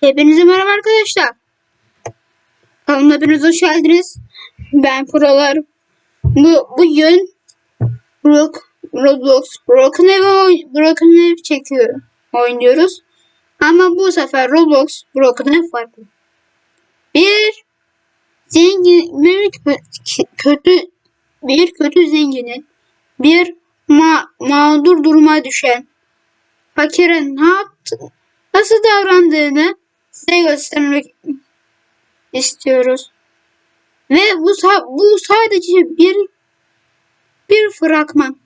Hepinize merhaba arkadaşlar. Kanalıma hepiniz hoş geldiniz. Ben Prolar. Bu bugün Rock, Roblox Broken Ev Broken Ev çekiyor. Oynuyoruz. Ama bu sefer Roblox Broken Ev farklı. Bir zengin bir kö- kötü bir kötü zenginin bir ma mağdur duruma düşen fakirin ne yaptı nasıl davrandığını size göstermek istiyoruz. Ve bu bu sadece bir bir fragman.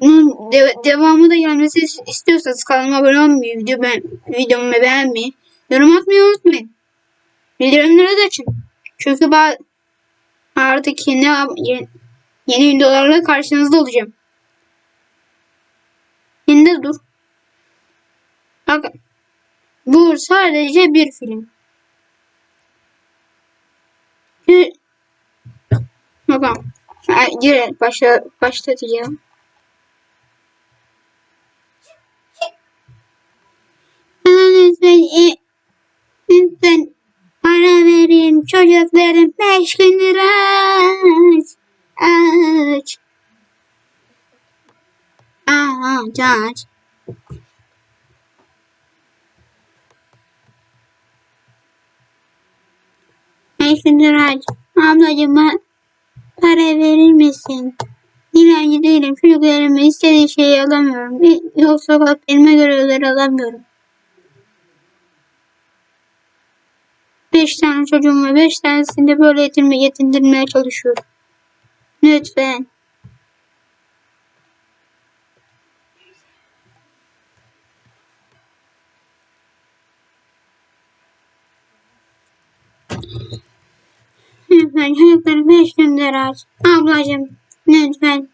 Bunun de- devamı da gelmesi is- istiyorsanız kanalıma abone olmayı, video ben videomu beğenmeyi, yorum atmayı unutmayın. Bildirimleri de açın. Çünkü ben artık yeni yeni, yeni videolarla karşınızda olacağım. Şimdi dur. Bakın. Bu sadece bir film. Bakalım. Girelim. Başla, başlatacağım. Lütfen, e, lütfen para verin çocuklarım beş gündür aç. Aç. Aç aç. Gündür aç. Ablacığım para verir misin? Dilenci değilim. Çocuklarıma istediği şeyi alamıyorum. Yoksa bak elime görevleri alamıyorum. Beş tane çocuğum var. Beş tanesini de böyle yetinme, yetindirmeye çalışıyorum. Lütfen. Lütfen çocukları beş gündür aç. Ablacığım lütfen.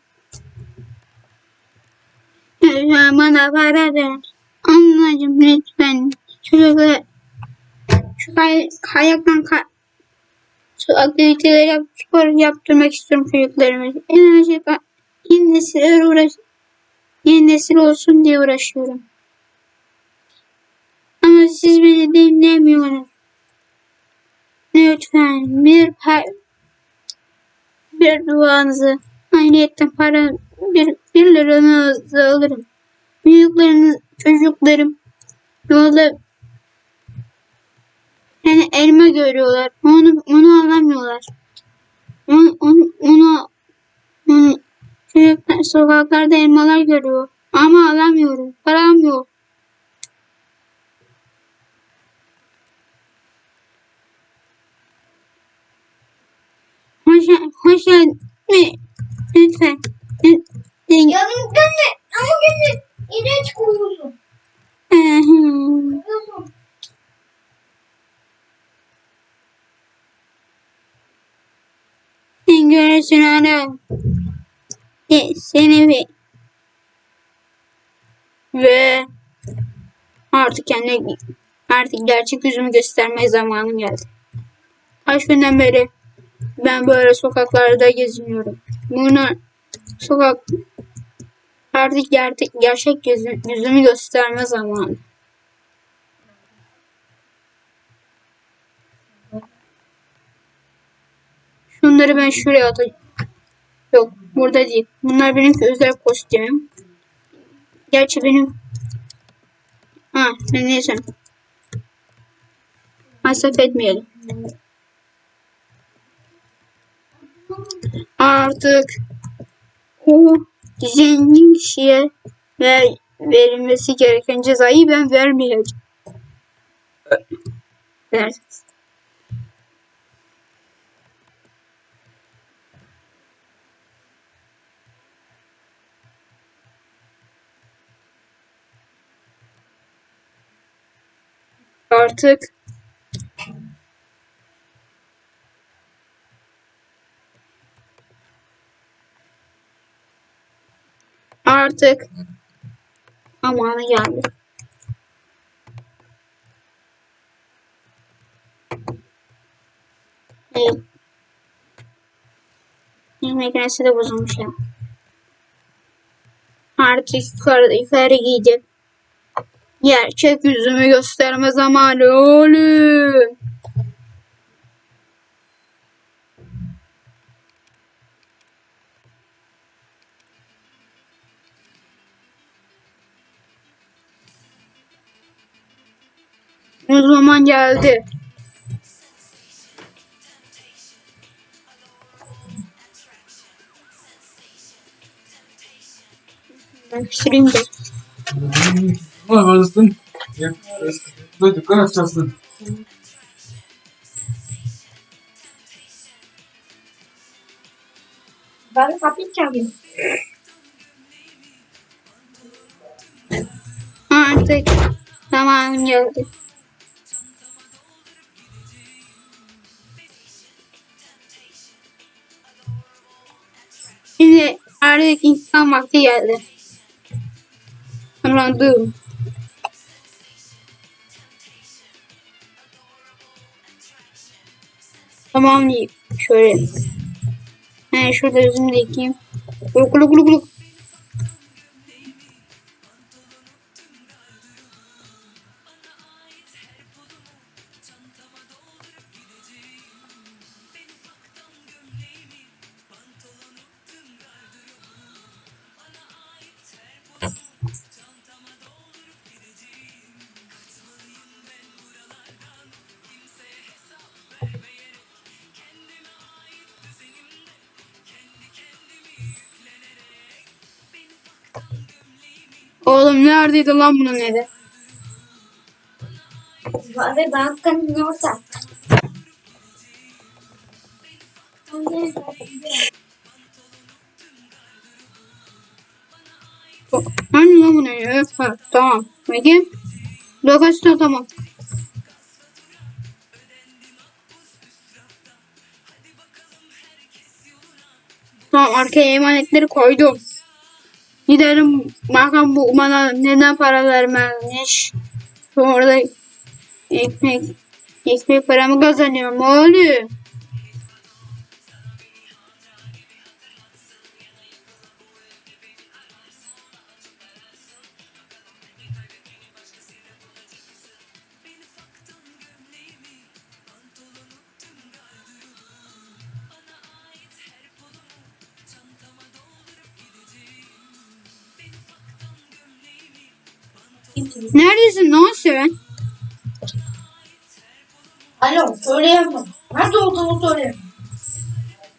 Lütfen bana para ver. Ablacığım lütfen. Çocuklar şu kay kayaktan kay şu aktiviteleri yap, spor yaptırmak istiyorum çocuklarıma. Enerji yeni nesiller uğraş yeni nesil olsun diye uğraşıyorum. Ama siz beni dinlemiyorsunuz. Lütfen bir bir duanızı ayrıyetten para bir, bir liranızı alırım. Büyükleriniz, çocuklarım yolda yani elma görüyorlar. Onu, onu anlamıyorlar. Onu, onu, onu, onu çocuklar sokaklarda elmalar görüyor. Ama alamıyorum. Param yok. Hoş, hoş geldin. Lütfen. Lütfen. Yanım gönle ama gönle iğrenç kokuyorsun. Sen görürsün. E, Seni ve ve artık kendi artık gerçek yüzümü gösterme zamanım geldi. Kaç günden beri ben böyle sokaklarda geziniyorum. Bunu sokak artık gerçek, gerçek yüzü- yüzümü gösterme zamanı. Şunları ben şuraya atacağım. Yok burada değil. Bunlar benim özel kostümüm. Gerçi benim... Ha neyse. Masraf etmeyelim. Artık o zengin kişiye ver, verilmesi gereken cezayı ben vermeyeceğim. Vereceğiz. Artık artık zamanı geldi. Evet. Yemek makinesi de bozulmuş ya. Artık yukarı, yukarı giyeceğim. Gerçek yüzümü gösterme zamanı oğlum. O zaman geldi. Ben pişireyim de. Ama varısın. Böyle dükkan açacaksın. Ben kapıyı çalayım. Artık zamanım geldi. Artık insan vakti geldi. Anladım. Tamam deyip şöyle. He şurada yüzümü de yıkayayım. Kuluk kuluk kuluk kuluk. Oğlum neredeydi lan bunun evi? Ve bankanın orada. Hani lan bunun evi? Evet, tamam. Peki. Lokasyon tamam. Tamam arkaya emanetleri koydum. Gidelim bakalım bu bana neden para vermezmiş. Sonra ekmek ekmek paramı kazanıyorum oğlum. Neredesin lan sen? Alo söyleyemem. Nerede olduğunu söyleyemem.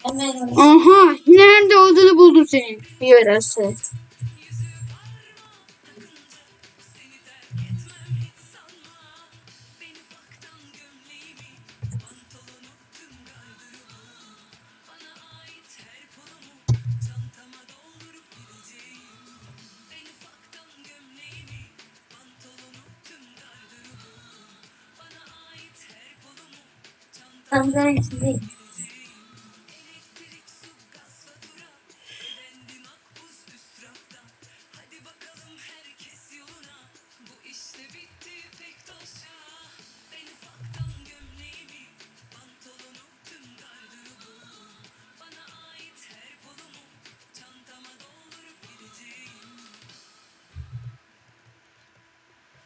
Hemen Aha nerede olduğunu buldum senin. İçindeyim.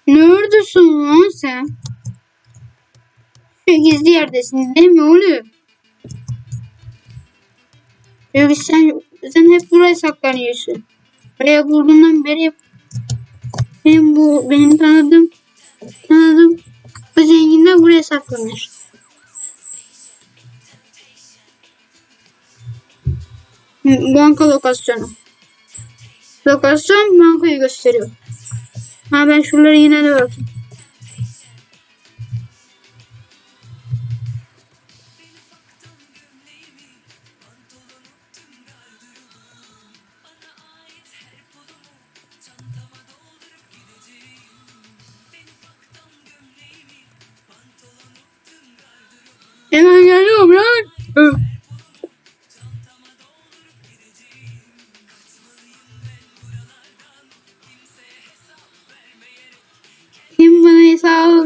Neredesin lan sen? Gizli yerdesin değil mi oğlum? Yok sen, sen hep buraya saklanıyorsun. Buraya bulduğundan beri benim bu benim tanıdığım tanıdığım bu zenginler buraya saklanır. Banka lokasyonu. Lokasyon bankayı gösteriyor. Ha ben şuraları yine de bakayım.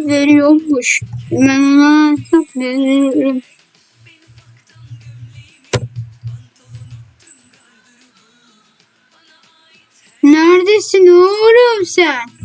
Veriyormuş? Ben ona hesap veririm. Neredesin oğlum sen?